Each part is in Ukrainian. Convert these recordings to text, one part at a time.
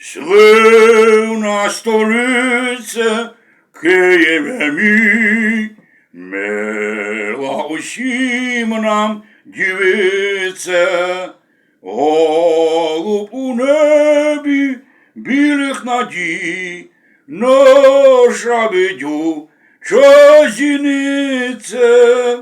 Сливна столиця Києве мій, мила усім нам дівиця, голуб у небі білих надій, наша видю зіниця.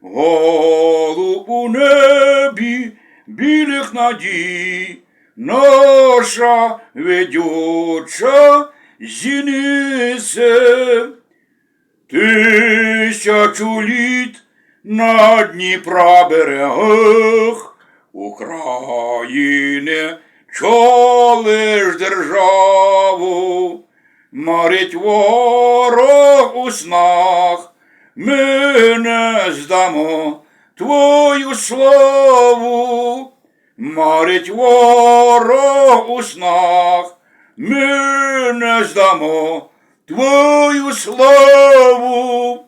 Голуб у небі білих надій, наша ведюча зінице. Тисячу літ на Дніпра берегах України чолиш державу, марить ворог у снах, ми не здамо твою славу, марить ворог у снах, ми не здамо твою славу.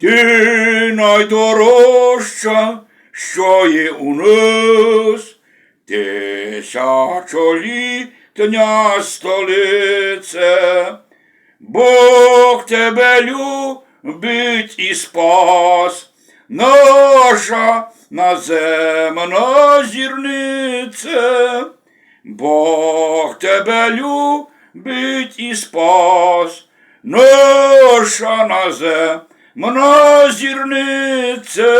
Ти найдорожча, що є у нас, тисячолітня столице. Бог тебе любить і спас, наша наземна зірнице. Бог тебе любить і спас, наша наземна зірнице.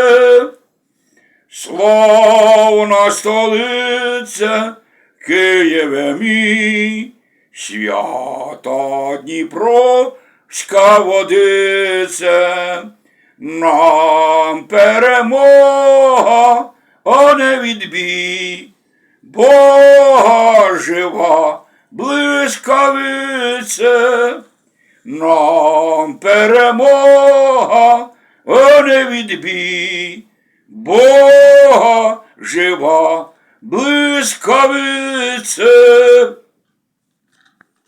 Славна столиця, Києве мій, свята Дніпровська водиця, нам перемога, а не відбій, Бога жива блискавиця, нам перемога, а не відбій, Бога жива блискавице.